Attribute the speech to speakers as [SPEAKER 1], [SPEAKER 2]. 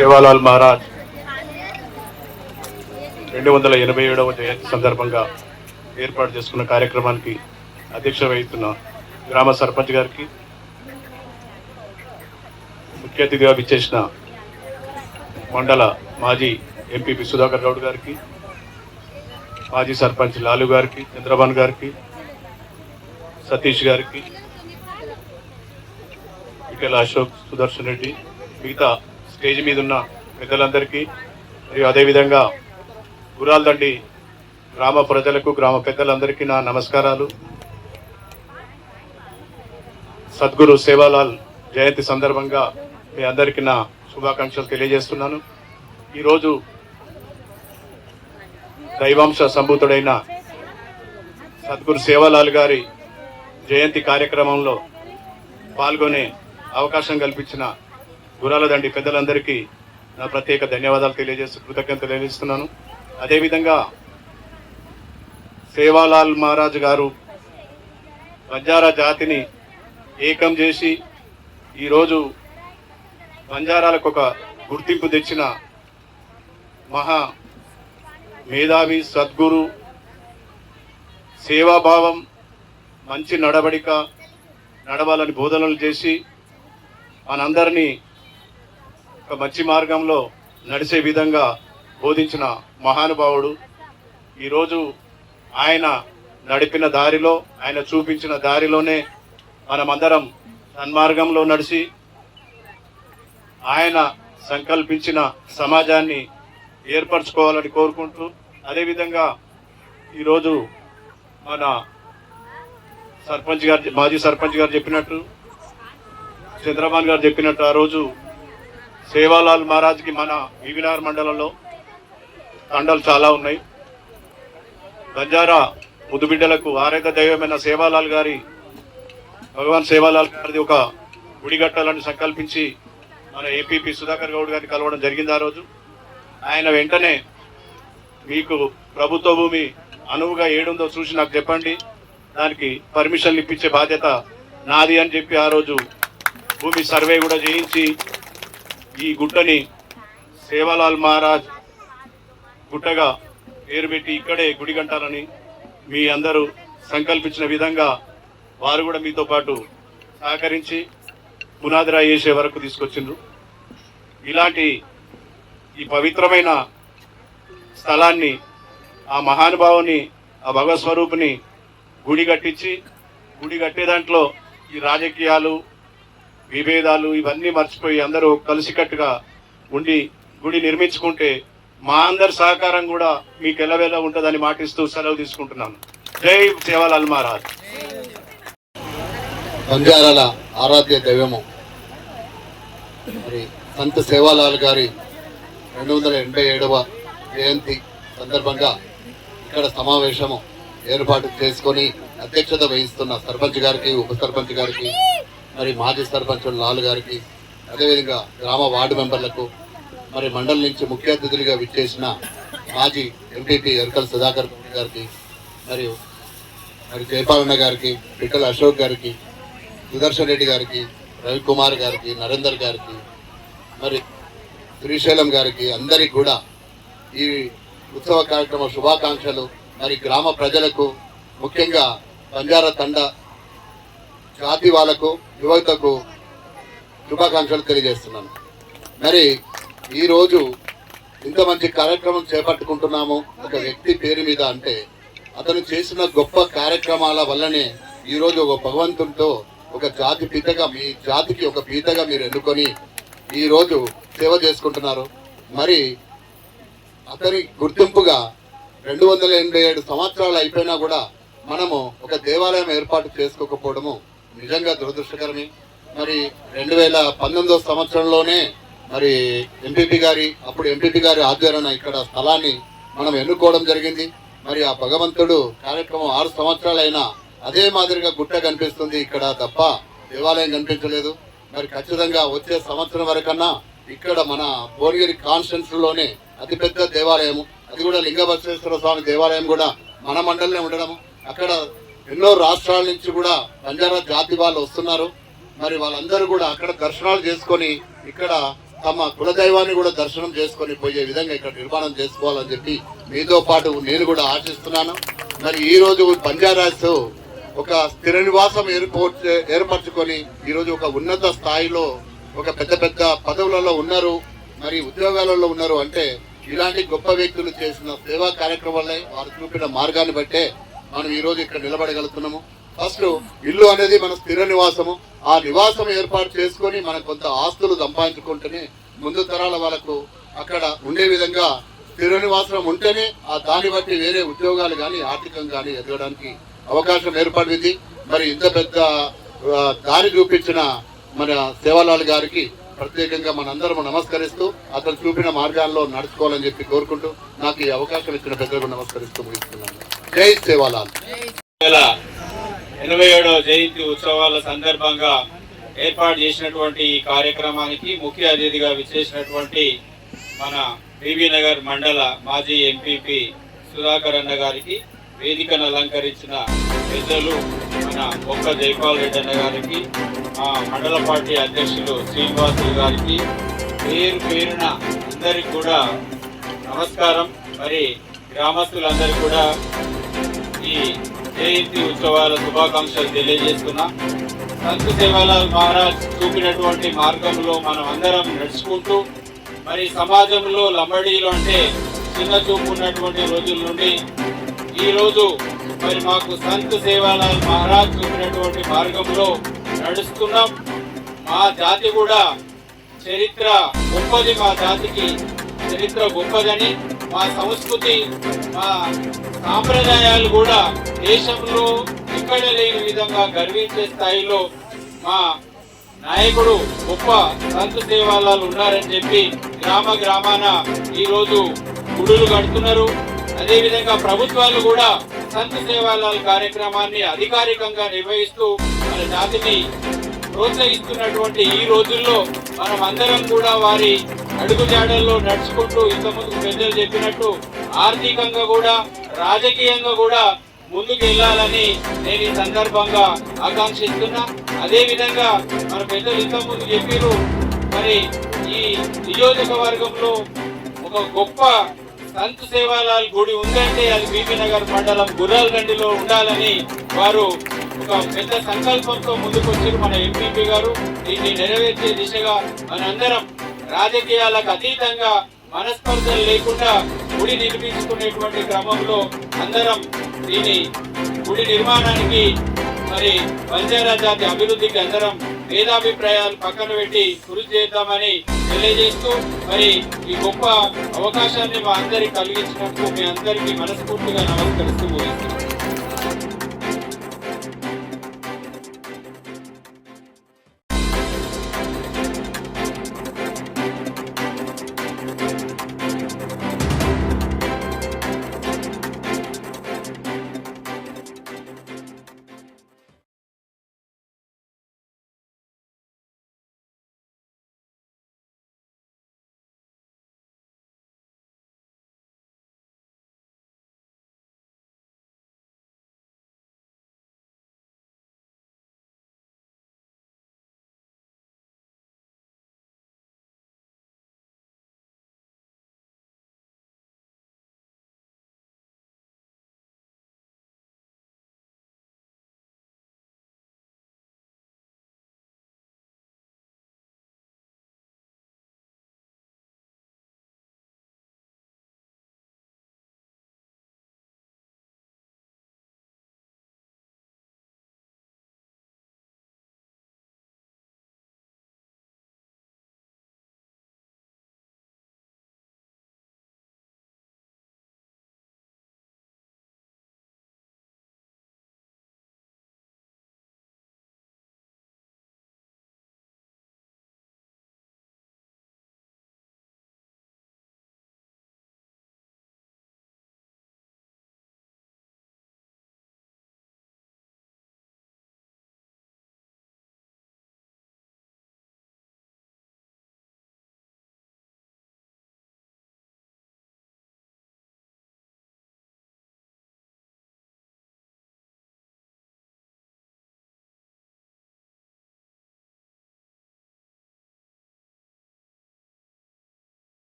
[SPEAKER 1] సేవాలాల్ మహారాజ్. రెండు వందల ఎనభై ఏడవ జయంతి సందర్భంగా ఏర్పాటు చేసుకున్న కార్యక్రమానికి అధ్యక్ష వహిస్తున్న గ్రామ సర్పంచ్ గారికి ముఖ్య అతిథిగా విచ్చేసిన మండల మాజీ ఎంపీపీ సుధాకర్ గౌడ్ గారికి మాజీ సర్పంచ్ లాలు గారికి చంద్రబాన్ గారికి సతీష్ గారికి ఇటెల అశోక్ సుదర్శన్ రెడ్డి మిగతా స్టేజ్ మీద ఉన్న పెద్దలందరికీ మరియు అదేవిధంగా గురాల్దండి గ్రామ ప్రజలకు గ్రామ పెద్దలందరికీ నా నమస్కారాలు. సద్గురు సేవాలాల్ జయంతి సందర్భంగా మీ అందరికీ నా శుభాకాంక్షలు తెలియజేస్తున్నాను. ఈరోజు దైవాంశ సంభూతుడైన సద్గురు సేవాలాల్ గారి జయంతి కార్యక్రమంలో పాల్గొనే అవకాశం కల్పించిన గురాలదండి పెద్దలందరికీ నా ప్రత్యేక ధన్యవాదాలు తెలియజేస్తూ కృతజ్ఞతలు తెలియజేస్తున్నాను. అదేవిధంగా సేవాలాల్ మహారాజ్ గారు బంజారా జాతిని ఏకం చేసి ఈరోజు బంజారాలకు ఒక గుర్తింపు తెచ్చిన మహా మేధావి సద్గురు సేవాభావం మంచి నడవడిక నడవాలని బోధనలు చేసి మనందరినీ ఒక మంచి మార్గంలో నడిచే విధంగా బోధించిన మహానుభావుడు. ఈరోజు ఆయన నడిపిన దారిలో ఆయన చూపించిన దారిలోనే మనమందరం సన్మార్గంలో నడిచి ఆయన సంకల్పించిన సమాజాన్ని ఏర్పరచుకోవాలని కోరుకుంటూ అదేవిధంగా ఈరోజు మన సర్పంచ్ గారు మాజీ సర్పంచ్ గారు చెప్పినట్టు చంద్రబాబు గారు చెప్పినట్టు ఆ రోజు సేవాలాల్ మహారాజ్కి మన ఈవినార్ మండలంలో తండలు చాలా ఉన్నాయి. బంజారా ముద్దుబిడ్డలకు ఆరోగ్య దైవమైన సేవాలాల్ గారి భగవాన్ సేవాలాల్ గారిది ఒక గుడి కట్టాలని సంకల్పించి మన ఏపీపీ సుధాకర్ గౌడ్ గారిని కలవడం జరిగింది ఆ రోజు. ఆయన వెంటనే మీకు ప్రభుత్వ భూమి అనువుగా ఏడుందో చూసి నాకు చెప్పండి. దానికి పర్మిషన్లు ఇప్పించే బాధ్యత నాది అని చెప్పి ఆ రోజు భూమి సర్వే కూడా చేయించి ఈ గుట్టని సేవాలాల్ మహారాజ్ గుట్టగా పేరు పెట్టి ఇక్కడే గుడి గంటాలని మీ అందరూ సంకల్పించిన విధంగా వారు కూడా మీతో పాటు సహకరించి పునాదిరా చేసే వరకు తీసుకొచ్చిండ్రు. ఇలాంటి ఈ పవిత్రమైన స్థలాన్ని ఆ మహానుభావుని ఆ భగవత్ స్వరూపుని గుడి కట్టించి గుడి కట్టే దాంట్లో ఈ రాజకీయాలు విభేదాలు ఇవన్నీ మర్చిపోయి అందరూ కలిసికట్టుగా ఉండి గుడి నిర్మించుకుంటే మా అందరి సహకారం కూడా మీకు ఎలవేలా ఉంటుందని మాటిస్తూ సెలవు తీసుకుంటున్నాను. జై సేవాలాల్ మహారాజ్.
[SPEAKER 2] బంజారాల ఆరాధ్య దైవము. మరి సంత సేవాలాల్ గారి రెండు వందల ఎనభై ఏడవ జయంతి సందర్భంగా ఇక్కడ సమావేశము ఏర్పాటు చేసుకొని అధ్యక్షత వహిస్తున్న సర్పంచ్ గారికి ఉప సర్పంచ్ గారికి మరి మాజీ సర్పంచ్ లాల్ గారికి అదేవిధంగా గ్రామ వార్డు మెంబర్లకు మరి మండలి నుంచి ముఖ్య అతిథులుగా విచ్చేసిన మాజీ ఎంపీపీ ఎరకల్ సుధాకర్ గారికి మరియు మరి జయపాలన్న గారికి పిట్టల అశోక్ గారికి సుదర్శన్ రెడ్డి గారికి రవికుమార్ గారికి నరేందర్ గారికి మరి శ్రీశైలం గారికి అందరికి కూడా ఈ ఉత్సవ కార్యక్రమ శుభాకాంక్షలు. మరి గ్రామ ప్రజలకు ముఖ్యంగా బంజారా తండ జాతి వాళ్ళకు యువతకు శుభాకాంక్షలు తెలియజేస్తున్నాను. మరి ఈరోజు ఇంత మంచి కార్యక్రమం చేపట్టుకుంటున్నాము. ఒక వ్యక్తి పేరు మీద అంటే అతను చేసిన గొప్ప కార్యక్రమాల వల్లనే ఈరోజు ఒక భగవంతుడితో ఒక జాతి పీతగా మీ జాతికి ఒక పీతగా మీరు ఎన్నుకొని ఈరోజు సేవ చేసుకుంటున్నారు. మరి అతని గుర్తింపుగా రెండు వందల ఎనభై ఏడు సంవత్సరాలు అయిపోయినా కూడా మనము ఒక దేవాలయం ఏర్పాటు చేసుకోకపోవడము నిజంగా దురదృష్టకరమే. మరి రెండు వేల పంతొమ్మిదో సంవత్సరంలోనే మరి ఎంపీపీ గారి అప్పుడు ఎంపీపీ గారి ఆధ్వర్యన ఇక్కడ స్థలాన్ని మనం ఎన్నుకోవడం జరిగింది. మరి ఆ భగవంతుడు కార్యక్రమం ఆరు సంవత్సరాలైనా అదే మాదిరిగా గుట్ట కనిపిస్తుంది ఇక్కడ తప్ప దేవాలయం కనిపించలేదు. మరి ఖచ్చితంగా వచ్చే సంవత్సరం వరకన్నా ఇక్కడ మన భువనగిరి కాన్స్టిట్యూన్స్లోనే అతిపెద్ద దేవాలయము. అది కూడా లింగబసేశ్వర స్వామి దేవాలయం కూడా మన మండలంలో ఉండడం అక్కడ ఎన్నో రాష్ట్రాల నుంచి కూడా బంజారా జాతి వాళ్ళు వస్తున్నారు. మరి వాళ్ళందరూ కూడా అక్కడ దర్శనాలు చేసుకొని ఇక్కడ తమ కులదైవాన్ని కూడా దర్శనం చేసుకొని పోయే విధంగా ఇక్కడ నిర్మాణం చేసుకోవాలని చెప్పి మీతో పాటు నేను కూడా ఆశిస్తున్నాను. మరి ఈ రోజు బంజారాస్ ఒక స్థిర నివాసం ఏర్పో- ఏర్పరచుకొని ఈ రోజు ఒక ఉన్నత స్థాయిలో ఒక పెద్ద పెద్ద పదవులలో ఉన్నారు. మరి ఉద్యోగాలలో ఉన్నారు అంటే ఇలాంటి గొప్ప వ్యక్తులు చేసిన సేవా కార్యక్రమాలే వారు చూపిన మార్గాన్ని బట్టే మనం ఈ రోజు ఇక్కడ నిలబడగలుగుతున్నాము. ఫస్ట్ ఇల్లు అనేది మన స్థిర నివాసము. ఆ నివాసం ఏర్పాటు చేసుకొని మనం కొంత ఆస్తులు సంపాదించుకుంటేనే ముందు తరాల వాళ్ళకు అక్కడ ఉండే విధంగా స్థిర నివాసం ఉంటేనే ఆ దాన్ని బట్టి వేరే ఉద్యోగాలు కానీ ఆర్థికంగా కానీ ఎదగడానికి అవకాశం ఏర్పడింది. మరి ఇంత పెద్ద దారి చూపించిన మన సేవాలాల్ గారికి ప్రత్యేకంగా మనందరం నమస్కరిస్తూ అతను చూపిన మార్గాల్లో నడుచుకోవాలని చెప్పి కోరుకుంటూ నాకు ఈ అవకాశం ఇచ్చిన పెద్దలకు నమస్కరిస్తూ ముగిస్తున్నాను. జై సేవాలాల్
[SPEAKER 3] వేల ఎనభై ఏడవ జయంతి ఉత్సవాల సందర్భంగా ఏర్పాటు చేసినటువంటి ఈ కార్యక్రమానికి ముఖ్య అతిథిగా విచ్చేసినటువంటి మన బీబీనగర్ మండల మాజీ ఎంపీపీ సుధాకర్ అన్న గారికి వేదికను అలంకరించిన పెద్దలు మన ఒక్క జైపాల్ రెడ్డి అన్న గారికి మా మండల పార్టీ అధ్యక్షులు శ్రీనివాసులు గారికి పేరు పేరున అందరికి కూడా నమస్కారం. మరి గ్రామస్తులందరికీ కూడా ఈ జయంతి ఉత్సవాల శుభాకాంక్షలు తెలియజేస్తున్నా. సంత సేవాలాల్ మహారాజ్ చూపినటువంటి మార్గంలో మనం అందరం నడుచుకుంటూ మరి సమాజంలో లంబడీలు అంటే చిన్న చూపు ఉన్నటువంటి రోజుల నుండి ఈరోజు మరి మాకు సంత్ సేవాలాల్ మహారాజ్ చూపినటువంటి మార్గంలో నడుస్తున్నాం. మా జాతి కూడా చరిత్ర గొప్పది మా జాతికి చరిత్ర గొప్పదని మా సంస్కృతి సాంప్రదాయాలు కూడా దేశంలో ఇక్కడ లేని విధంగా గర్వించే స్థాయిలో మా నాయకుడు గొప్ప సంత దేవాలయాలు ఉన్నారని చెప్పి గ్రామ గ్రామాన ఈరోజు గుడులు కడుతున్నారు. అదేవిధంగా ప్రభుత్వాలు కూడా సంత దేవాలయాల కార్యక్రమాన్ని అధికారికంగా నిర్వహిస్తూ మన జాతిని ప్రోత్సహిస్తున్నటువంటి ఈ రోజుల్లో మనం అందరం కూడా వారి అడుగుజాడల్లో నడుచుకుంటూ ఇంతకుముందు పెద్దలు చెప్పినట్టు ఆర్థికంగా కూడా రాజకీయంగా కూడా ముందుకు వెళ్ళాలని నేను ఈ సందర్భంగా ఆకాంక్షిస్తున్నా. అదే విధంగా మన పెద్దలు ఇంతకుముందు చెప్పారు మరి ఈ నియోజకవర్గంలో ఒక గొప్ప సంత్ సేవాలాల్ గుడి ఉందంటే అది బీబీనగర్ మండలం గుర్రాలగండిలో ఉండాలని వారు ఒక పెద్ద సంకల్పంతో ముందుకొచ్చారు మన ఎంపీపీ గారు. దీన్ని నెరవేర్చే దిశగా మనందరం రాజకీయాలకు అతీతంగా మనస్పర్ధలు లేకుండా గుడి నిర్మించుకునేటువంటి క్రమంలో అందరం దీని గుడి నిర్మాణానికి మరి బంజారా జాతి అభివృద్ధికి అందరం భేదాభిప్రాయాలు పక్కన పెట్టి కృషి చేద్దామని తెలియజేస్తూ మరి ఈ గొప్ప అవకాశాన్ని మా అందరికి కలిగించినట్టు మీ అందరికీ మనస్ఫూర్తిగా నమస్కరిస్తూ